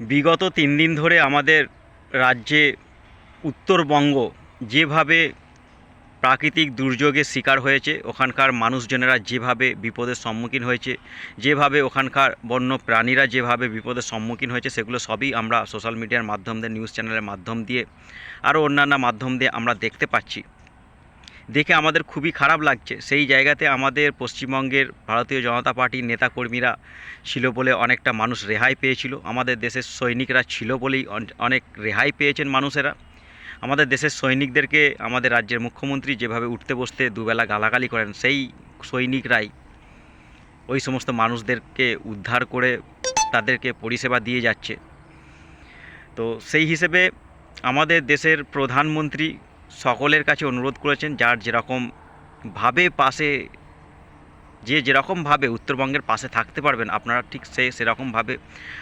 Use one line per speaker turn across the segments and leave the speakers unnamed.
বিগত তিন দিন ধরে আমাদের রাজ্যে উত্তরবঙ্গ যেভাবে প্রাকৃতিক দুর্যোগের শিকার হয়েছে, ওখানকার মানুষজনেরা যেভাবে বিপদের সম্মুখীন হয়েছে, যেভাবে ওখানকার বন্য প্রাণীরা যেভাবে বিপদের সম্মুখীন হয়েছে, সেগুলো সবই আমরা সোশ্যাল মিডিয়ার মাধ্যম দিয়ে নিউজ চ্যানেলের মাধ্যম দিয়ে, আরও অন্যান্য মাধ্যম দিয়ে আমরা দেখতে পাচ্ছি। দেখে আমাদের খুবই খারাপ লাগছে। সেই জায়গাতে আমাদের পশ্চিমবঙ্গের ভারতীয় জনতা পার্টির নেতাকর্মীরা ছিল বলে অনেকটা মানুষ রেহাই পেয়েছিল। আমাদের দেশের সৈনিকরা ছিল বলেই অনেক রেহাই পেয়েছেন মানুষেরা। আমাদের দেশের সৈনিকদেরকে আমাদের রাজ্যের মুখ্যমন্ত্রী যেভাবে উঠতে বসতে দুবেলা গালাগালি করেন, সেই সৈনিকরাই ওই সমস্ত মানুষদেরকে উদ্ধার করে তাদেরকে পরিষেবা দিয়ে যাচ্ছে। তো সেই হিসেবে আমাদের দেশের প্রধানমন্ত্রী সকলের কাছে অনুরোধ করেছেন, যার যেরকম ভাবে পাশে, যে যেরকমভাবে উত্তরবঙ্গের পাশে থাকতে পারবেন, আপনারা ঠিক সে সেরকমভাবে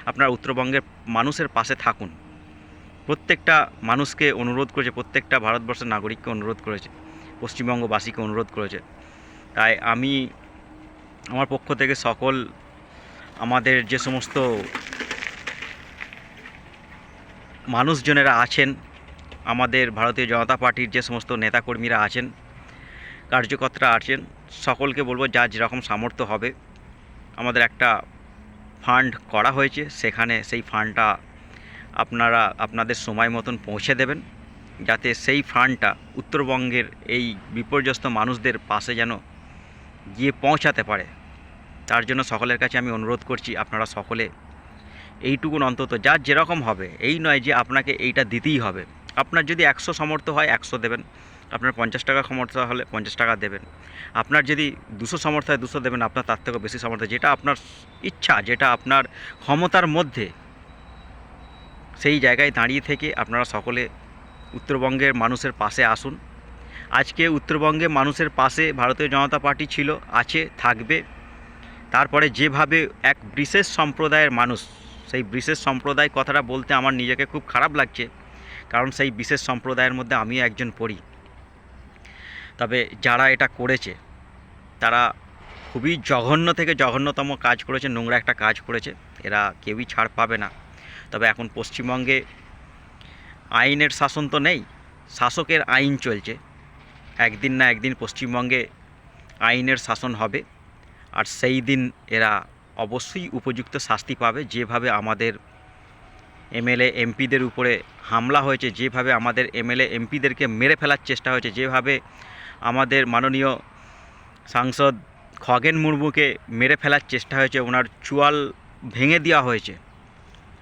আপনারা উত্তরবঙ্গের মানুষের পাশে থাকুন। প্রত্যেকটা মানুষকে অনুরোধ করেছে, প্রত্যেকটা ভারতবর্ষের নাগরিককে অনুরোধ করেছে, পশ্চিমবঙ্গবাসীকে অনুরোধ করেছে। তাই আমি আমার পক্ষ থেকে সকল আমাদের যে সমস্ত মানুষজনেরা আছেন আমাদের ভারতীয় জনতা পার্টির যে সমস্ত নেতাকর্মীরা আছেন, কার্যকর্তারা আছেন, সকলকে বলব যার যেরকম সামর্থ্য হবে। আমাদের একটা ফান্ড করা হয়েছে, সেখানে সেই ফান্ডটা আপনারা, আপনাদের সময় মতন পৌঁছে দেবেন, যাতে সেই ফান্ডটা উত্তরবঙ্গের এই বিপর্যস্ত মানুষদের পাশে যেন গিয়ে পৌঁছাতে পারে। তার জন্য সকলের কাছে আমি অনুরোধ করছি, আপনারা সকলে এইটুকুন অন্তত যার যেরকম হবে, এই নয় যে আপনাকে এইটা দিতেই হবে। আপনার যদি একশো সমর্থ হয়, একশো দেবেন। আপনার পঞ্চাশ টাকা সমর্থ হলে পঞ্চাশ টাকা দেবেন। আপনার যদি দুশো সমর্থ হয়, দুশো দেবেন, আপনার তার থেকেও বেশি সমর্থ যেটা আপনার ইচ্ছা, যেটা আপনার ক্ষমতার মধ্যে, সেই জায়গায় দাঁড়িয়ে থেকে আপনারা সকলে উত্তরবঙ্গের মানুষের পাশে আসুন। আজকে উত্তরবঙ্গে মানুষের পাশে ভারতীয় জনতা পার্টি ছিল, আছে, থাকবে। তারপরে যেভাবে এক বিশেষ সম্প্রদায়ের মানুষ, সেই বিশেষ সম্প্রদায় কথাটা বলতে আমার নিজেকে খুব খারাপ লাগছে। কারণ সেই বিশেষ সম্প্রদায়ের মধ্যে আমিও একজন পড়ি। তবে যারা এটা করেছে, তারা খুবই জঘন্য থেকে জঘন্যতম কাজ করেছে, নোংরা একটা কাজ করেছে, এরা কেউই ছাড় পাবে না। তবে এখন পশ্চিমবঙ্গে আইনের শাসন তো নেই, শাসকের আইন চলছে। একদিন না একদিন পশ্চিমবঙ্গে আইনের শাসন হবে, আর সেই দিন এরা অবশ্যই উপযুক্ত শাস্তি পাবে, যেভাবে আমাদের এমএলএ এমপিদের উপরে হামলা হয়েছে, যেভাবে আমাদের এমএলএ এমপিদেরকে মেরে ফেলার চেষ্টা হয়েছে, যেভাবে আমাদের মাননীয় সাংসদ খগেন মুর্মুকে মেরে ফেলার চেষ্টা হয়েছে, ওনার চুয়াল ভেঙে দেওয়া হয়েছে।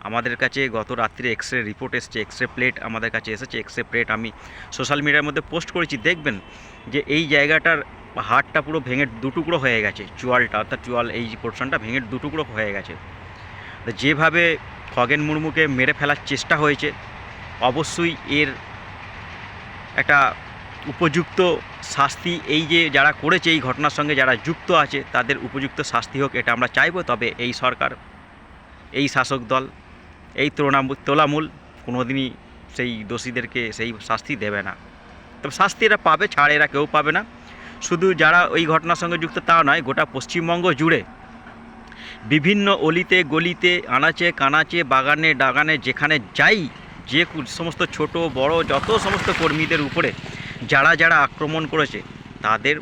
আমাদের কাছে গত রাত্রে এক্স রে রিপোর্ট এসছে এক্স রে প্লেট আমাদের কাছে এসেছে এক্স রে প্লেট আমি সোশ্যাল মিডিয়ার মধ্যে পোস্ট করেছি, দেখবেন যে এই জায়গাটার হাড়টা পুরো ভেঙে দুটুকরো হয়ে গেছে, চুয়ালটা, অর্থাৎ চুয়াল এই পোর্শনটা ভেঙে দুটুকরো হয়ে গেছে। যেভাবে খগেন মুর্মুকে মেরে ফেলার চেষ্টা হয়েছে। অবশ্যই এর একটা উপযুক্ত শাস্তি এই যে যারা করেছে, এই ঘটনার সঙ্গে যারা যুক্ত আছে, তাদের উপযুক্ত শাস্তি হোক, এটা আমরা চাইব। তবে এই সরকার, এই শাসক দল, এই তৃণমূল, তোলামূল কোনোদিনই সেই দোষীদেরকে সেই শাস্তি দেবে না। তবে শাস্তি এরা পাবে, ছাড় এরা কেউ পাবে না। শুধু যারা ওই ঘটনার সঙ্গে যুক্ত তা নয়, গোটা পশ্চিমবঙ্গ জুড়ে বিভিন্ন অলিতে, গলিতে, আনাচে, কানাচে, বাগানে, ডাগানে, যেখানে যাই, যে সমস্ত ছোট, বড়, যত সমস্ত কর্মীদের উপরে যারা যারা আক্রমণ করেছে, তাদের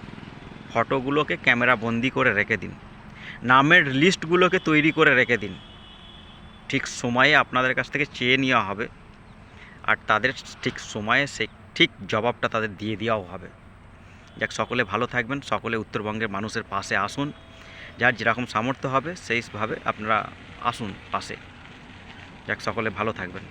ফটোগুলোকে ক্যামেরা বন্দি করে রেখে দিন। নামের লিস্টগুলোকে তৈরি করে রেখে দিন। ঠিক সময়ে আপনাদের কাছ থেকে চেয়ে নেওয়া হবে। আর তাদের ঠিক সময়ে সে ঠিক জবাবটা তাদের দিয়ে দেওয়াও হবে। যাক, সকলে ভালো থাকবেন, সকলে উত্তরবঙ্গের মানুষের পাশে আসুন। যার যেরকম সামর্থ্য হবে সেইভাবে আপনারা আসুন পাশে। যাক সকলে ভালো থাকবেন।